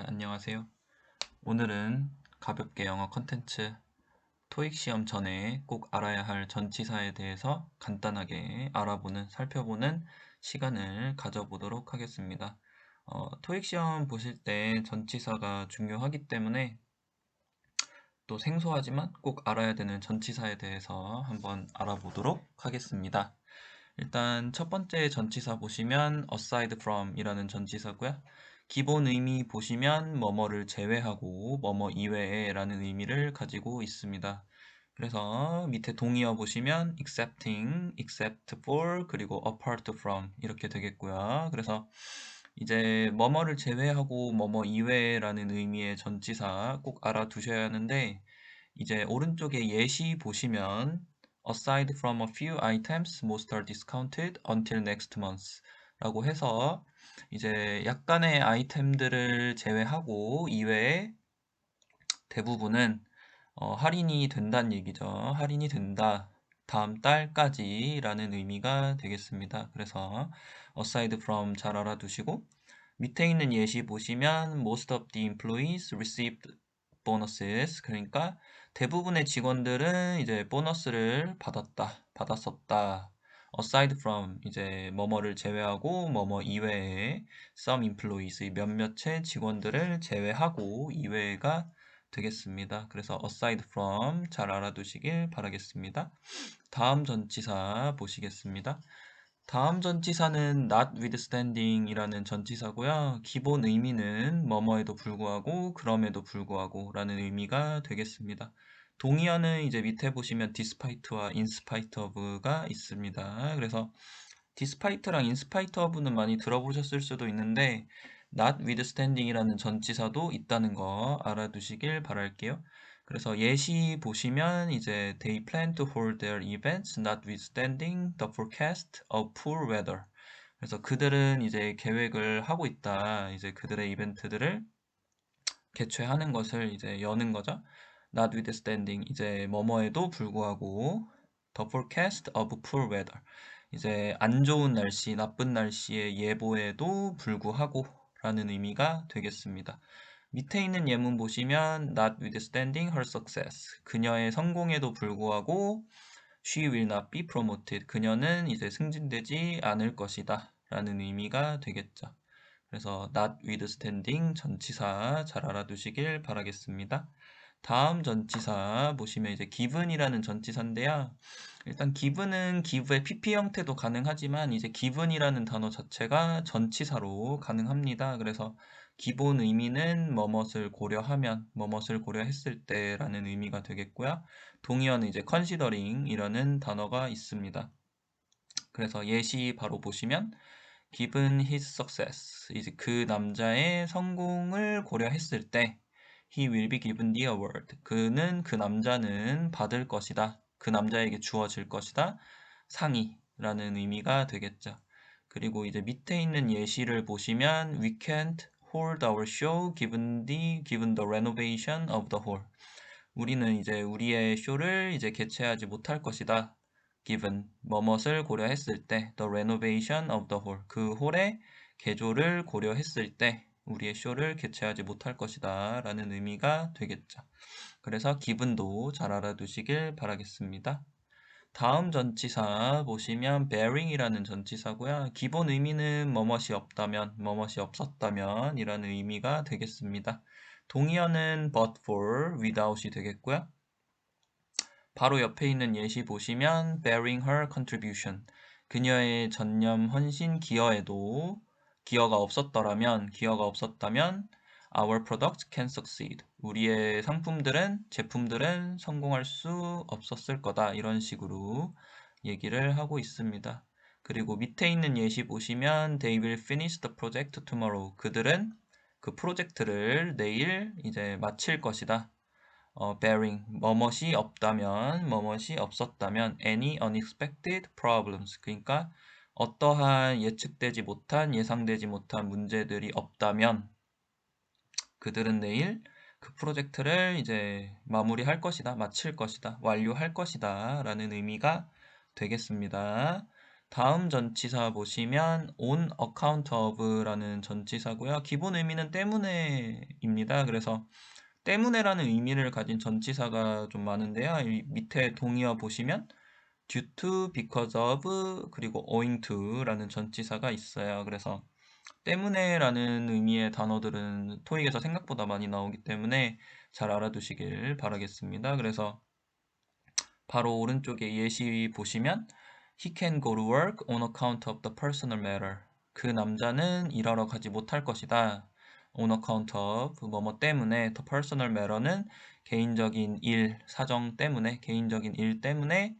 네, 안녕하세요. 오늘은 가볍게 영어 컨텐츠 토익 시험 전에 꼭 알아야 할 전치사에 대해서 간단하게 알아보는, 살펴보는 시간을 가져보도록 하겠습니다. 어, 토익 시험 보실 때 전치사가 중요하기 때문에 또 생소하지만 꼭 알아야 되는 전치사에 대해서 한번 알아보도록 하겠습니다. 일단 첫 번째 전치사 보시면 aside from 이라는 전치사고요. 기본 의미 보시면 뭐뭐를 제외하고 뭐뭐 이외에 라는 의미를 가지고 있습니다. 그래서 밑에 동의어 보시면 excepting, except for, 그리고 apart from 이렇게 되겠고요. 그래서 이제 뭐뭐를 제외하고 뭐뭐 이외라는 의미의 전치사 꼭 알아두셔야 하는데 이제 오른쪽에 예시 보시면 aside from a few items, most are discounted until next month 라고 해서 이제 약간의 아이템들을 제외하고 이외에 대부분은 어, 할인이 된다는 얘기죠. 할인이 된다. 다음 달까지 라는 의미가 되겠습니다. 그래서 aside from 잘 알아두시고 밑에 있는 예시 보시면 most of the employees received bonuses 그러니까 대부분의 직원들은 이제 보너스를 받았다, 받았었다. Aside from 이제 뭐뭐를 제외하고 뭐뭐 이외에 some employees 몇몇의 직원들을 제외하고 이외가 되겠습니다. 그래서 aside from 잘 알아두시길 바라겠습니다. 다음 전치사 보시겠습니다. 다음 전치사는 not withstanding 이라는 전치사고요. 기본 의미는 뭐뭐에도 불구하고 그럼에도 불구하고 라는 의미가 되겠습니다. 동의어는 이제 밑에 보시면 in spite of가 있습니다. 그래서 in spite of는 많이 들어보셨을 수도 있는데 not withstanding이라는 전치사도 있다는 거 알아두시길 바랄게요. 그래서 예시 보시면 이제 they plan to hold their events notwithstanding the forecast of poor weather. 그래서 그들은 이제 계획을 하고 있다. 이제 그들의 이벤트들을 개최하는 것을 이제 여는 거죠. Notwithstanding 이제 뭐뭐에도 불구하고 the forecast of poor weather 이제 안 좋은 날씨, 나쁜 날씨의 예보에도 불구하고 라는 의미가 되겠습니다. 밑에 있는 예문 보시면 notwithstanding her success 그녀의 성공에도 불구하고 she will not be promoted 그녀는 이제 승진되지 않을 것이다 라는 의미가 되겠죠. 그래서 notwithstanding 전치사 잘 알아두시길 바라겠습니다. 다음 전치사 보시면 이제 given이라는 전치사인데요. 일단 given은 give의 pp 형태도 가능하지만 이제 given이라는 단어 자체가 전치사로 가능합니다. 그래서 기본 의미는 뭐뭇을 고려하면, 뭐뭇을 고려했을 때라는 의미가 되겠고요. 동의어는 이제 considering이라는 단어가 있습니다. 그래서 예시 바로 보시면 given his success 이제 그 남자의 성공을 고려했을 때 he will be given the award. 그는 그 남자는 받을 것이다. 그 남자에게 주어질 것이다. 상이라는 의미가 되겠죠. 그리고 이제 밑에 있는 예시를 보시면 we can't hold our show given the given the renovation of the hall. 우리는 이제 우리의 쇼를 이제 개최하지 못할 것이다. given 뭐뭇을 고려했을 때 the renovation of the hall 그 홀의 개조를 고려했을 때 우리의 쇼를 개최하지 못할 것이다 라는 의미가 되겠죠. 그래서 기분도 잘 알아두시길 바라겠습니다. 다음 전치사 보시면 bearing이라는 전치사고요. 기본 의미는 뭐뭇이 없다면, 뭐뭇이 없었다면 이라는 의미가 되겠습니다. 동의어는 but for, without이 되겠고요. 바로 옆에 있는 예시 보시면 bearing her contribution, 그녀의 전념 헌신 기여에도 기여가 없었더라면, 기여가 없었다면 our product can succeed. 우리의 상품들은, 제품들은 성공할 수 없었을 거다. 이런 식으로 얘기를 하고 있습니다. 그리고 밑에 있는 예시 보시면 they will finish the project tomorrow. 그들은 그 프로젝트를 내일 이제 마칠 것이다. 어, bearing 뭐뭇이 없다면 뭐뭇이 없었다면 any unexpected problems 그러니까 어떠한 예측되지 못한 예상되지 못한 문제들이 없다면 그들은 내일 그 프로젝트를 이제 마무리할 것이다, 마칠 것이다, 완료할 것이다 라는 의미가 되겠습니다. 다음 전치사 보시면 on account of라는 전치사고요. 기본 의미는 때문에입니다. 그래서 때문에라는 의미를 가진 전치사가 좀 많은데요. 이 밑에 동의어 보시면 due to, because of, 그리고 owing to라는 전치사가 있어요. 그래서 때문에 라는 의미의 단어들은 토익에서 생각보다 많이 나오기 때문에 잘 알아두시길 바라겠습니다. 그래서 바로 오른쪽에 예시 보시면 He can go to work on account of the personal matter. 그 남자는 일하러 가지 못할 것이다. on account of 뭐뭐 때문에 the personal matter는 개인적인 일, 사정 때문에 개인적인 일 때문에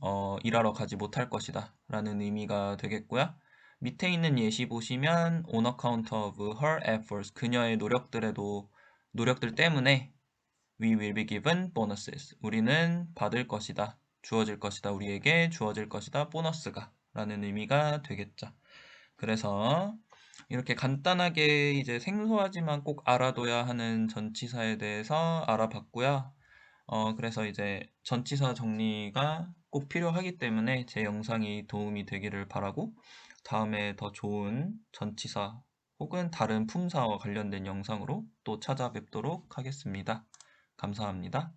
어, 일하러 가지 못할 것이다 라는 의미가 되겠고요. 밑에 있는 예시 보시면 on account of her efforts 그녀의 노력들에도 노력들 때문에 we will be given bonuses 우리는 받을 것이다 주어질 것이다 우리에게 주어질 것이다 보너스가 라는 의미가 되겠죠. 그래서 이렇게 간단하게 이제 생소하지만 꼭 알아둬야 하는 전치사에 대해서 알아봤고요. 어, 그래서 이제 전치사 정리가 꼭 필요하기 때문에 제 영상이 도움이 되기를 바라고 다음에 더 좋은 전치사 혹은 다른 품사와 관련된 영상으로 또 찾아뵙도록 하겠습니다. 감사합니다.